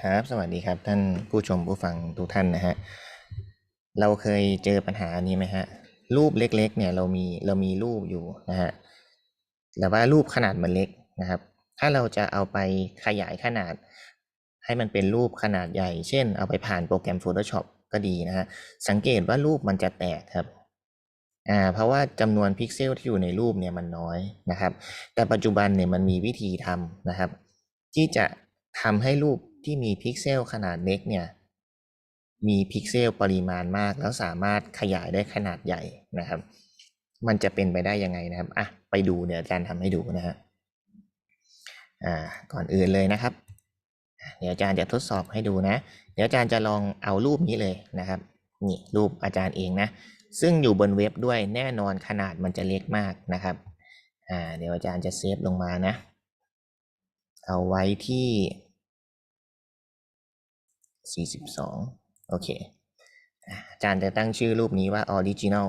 ครับ สวัสดีครับ ท่านผู้ชมผู้ฟังทุกท่านนะฮะ เราเคยเจอปัญหานี้ไหมฮะ รูปเล็กๆ เนี่ยเรามีเรามีรูปอยู่นะฮะ แต่ว่ารูปขนาดมันเล็กนะครับ ถ้าเราจะเอาไปขยายขนาด ให้มันเป็นรูปขนาดใหญ่ เช่น เอาไปผ่านโปรแกรม Photoshop ก็ดีนะฮะ สังเกตว่ารูปมันจะแตกครับอ่าเพราะว่าจำนวนพิกเซลที่อยู่ในรูปเนี่ยมันน้อยนะครับ แต่ปัจจุบันเนี่ยมันมีวิธีทำนะครับ ที่จะทำให้รูป ที่มีพิกเซลขนาดเล็กเนี่ยมีพิกเซลปริมาณมาก แล้วสามารถขยายได้ขนาดใหญ่นะครับ มันจะเป็นไปได้ยังไงนะครับอะไปดูเดี๋ยวอาจารย์ทำให้ดูนะฮะอ่าก่อนอื่นเลยนะครับ เดี๋ยวอาจารย์จะทดสอบให้ดูนะ เดี๋ยวอาจารย์จะลองเอารูปนี้เลยนะครับนี่รูปอาจารย์เองนะ ซึ่งอยู่บนเว็บด้วยแน่นอนขนาดมันจะเล็กมากนะครับอ่าเดี๋ยวอาจารย์จะเซฟลงมานะ เอาไว้ที่ 42 โอเคอะอาจารย์จะตั้งชื่อรูปนี้ว่า original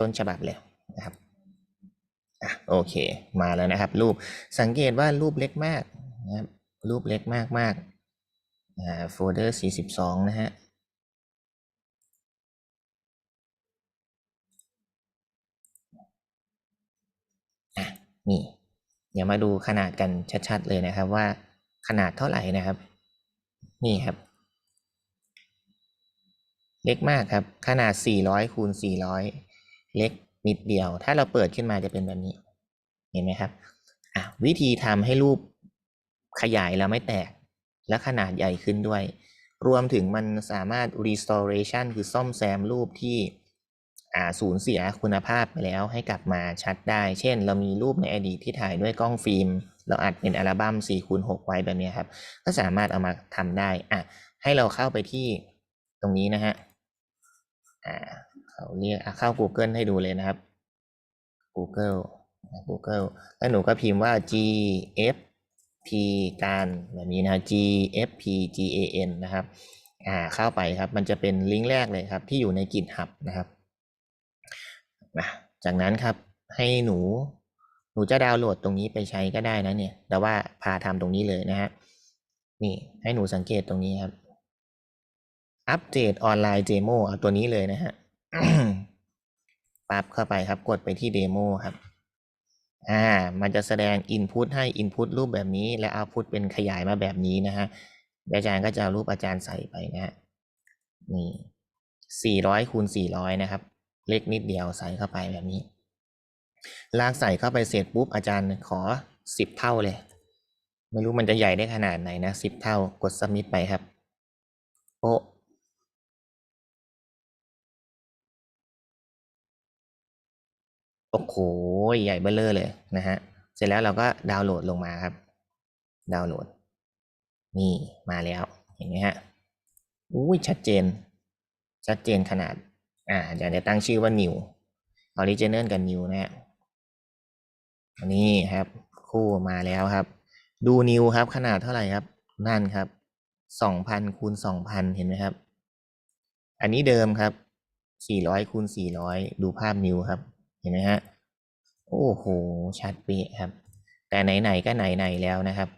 ต้นฉบับเลยนะครับอโอเค มาแล้วนะครับ รูป สังเกตว่ารูปเล็กมากนะครับ รูปเล็กมากมากโฟลเดอร์ 42 นะฮะอะนี่ เดี๋ยวมาดูขนาดกันชัด ๆ เลยนะครับว่า ขนาดเท่าไหร่นะครับ นี่ครับ เล็กมากครับ ขนาด 400คูณ400 เล็กนิดเดียว ถ้าเราเปิดขึ้นมาจะเป็นแบบนี้ เห็นไหมครับอะวิธีทำให้รูปขยายแล้วไม่แตก และขนาดใหญ่ขึ้นด้วย รวมถึงมันสามารถ restoration คือซ่อมแซมรูปที่อ่าสูญเสียคุณภาพไปแล้วให้กลับมาชัดได้ เช่น เรามีรูปในอดีตที่ถ่ายด้วยกล้องฟิล์ม เราอัดเป็นอัลบั้ม4คูณ6ไว้แบบนี้ครับ ก็สามารถเอามาทำได้อะให้เราเข้าไปที่ตรงนี้นะฮะอ่าเขาเรียกอะเข้า Google ให้ดูเลยนะครับ Google Google แล้วหนูก็พิมพ์ว่า GFP การแบบนี้นะ GFP GAN นะครับอ่าเข้าไปครับมันจะเป็นลิงก์แรกเลยครับ ที่อยู่ใน GitHub นะครับนะจากนั้นครับให้หนู นูจะดาวน์โหลดตรงนี้ไปใช้ก็ได้นะเนี่ย แต่ว่าพาทำตรงนี้เลยนะฮะ นี่ให้หนูสังเกตตรงนี้ครับ อัปเดตออนไลน์เดโมเอาตัวนี้เลยนะฮะปั๊บเข้าไปครับกดไปที่เดโมครับ อ่า มันจะแสดง Input ให้ Input รูปแบบนี้ และ Output เป็นขยายมาแบบนี้นะฮะอาจารย์ก็จะเอารูปอาจารย์ใส่ไปนะฮะ นี่400คูณ400นะครับ เล็กนิดเดียวใส่เข้าไปแบบนี้ ลากใส่เข้าไปเสร็จปุ๊บอาจารย์ขอ 10 เท่าเลย ไม่รู้มันจะใหญ่ได้ขนาดไหนนะ10 เท่ากด submit ไปครับโป๊ะโอ้โหใหญ่เบ้อเร่อเลยนะฮะ เสร็จแล้วเราก็ดาวน์โหลดลงมาครับ ดาวน์โหลด นี่มาแล้ว เห็นไหมฮะอุ้ยชัดเจน ชัดเจนขนาด อ่าเดี๋ยวจะตั้งชื่อว่า new original กับ new นะฮะ นนี้ครับ คู่มาแล้วครับ ดู new ครับ ขนาดเท่าไหร่ครับ นั่นครับสองพันคูณสองพันเห็นไหมครับ อันนี้เดิมครับสี่ร้อยคูณสี่ร้อยดูภาพนิวครับ เห็นไหมฮะโอ้โหชัดเป๊ะครับ แต่ไหนๆก็ไหนๆแล้วนะครับ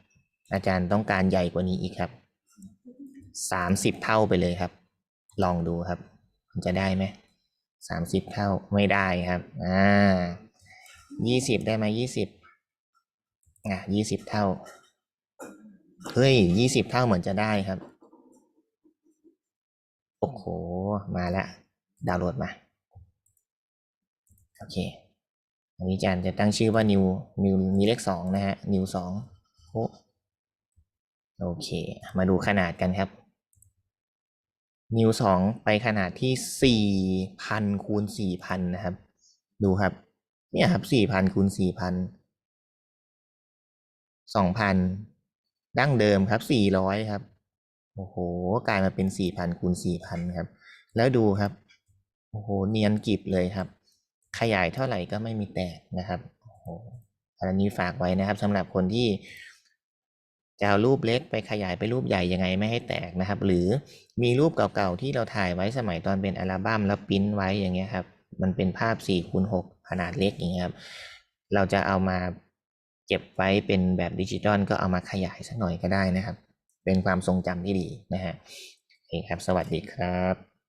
อาจารย์ต้องการใหญ่กว่านี้อีกครับสามสิบเท่าไปเลยครับ ลองดูครับ จะได้ไหมสามสิบเท่าไม่ได้ครับ อ่า ยี่สิบได้ไหมยี่สิบอะยี่สิบเท่า เฮ้ยยี่สิบเท่าเหมือนจะได้ครับ โอ้โห มาแล้ว ดาวน์โหลดมา โอเค อันนี้อาจารย์จะตั้งชื่อว่า new new มีเลขสองนะฮะ new สองโอ้โอเค มาดูขนาดกันครับ new สองไปขนาดที่สี่พันคูณสี่พันนะครับ ดูครับ เนี่ยครับสี่พันคูณสี่พันสองพันดั้งเดิมครับสี่ร้อยครับ โอ้โห กลายมาเป็นสี่พันคูณสี่พันครับ แล้วดูครับ โอ้โห เนียนกริบเลยครับ ขยายเท่าไหร่ก็ไม่มีแตกนะครับโอ้โหอันนี้ฝากไว้นะครับสำหรับคนที่จะเอารูปเล็กไปขยายไปรูปใหญ่ยังไงไม่ให้แตกนะครับ หรือมีรูปเก่าๆที่เราถ่ายไว้สมัยตอนเป็นอัลบั้มแล้วปิ้นไว้อย่างเงี้ยครับ มันเป็นภาพ4คูณ6ขนาดเล็กอย่างเงี้ยครับ เราจะเอามาเก็บไว้เป็นแบบดิจิตอลก็เอามาขยายสักหน่อยก็ได้นะครับ เป็นความทรงจำที่ดีนะฮะโอเคครับ สวัสดีครับ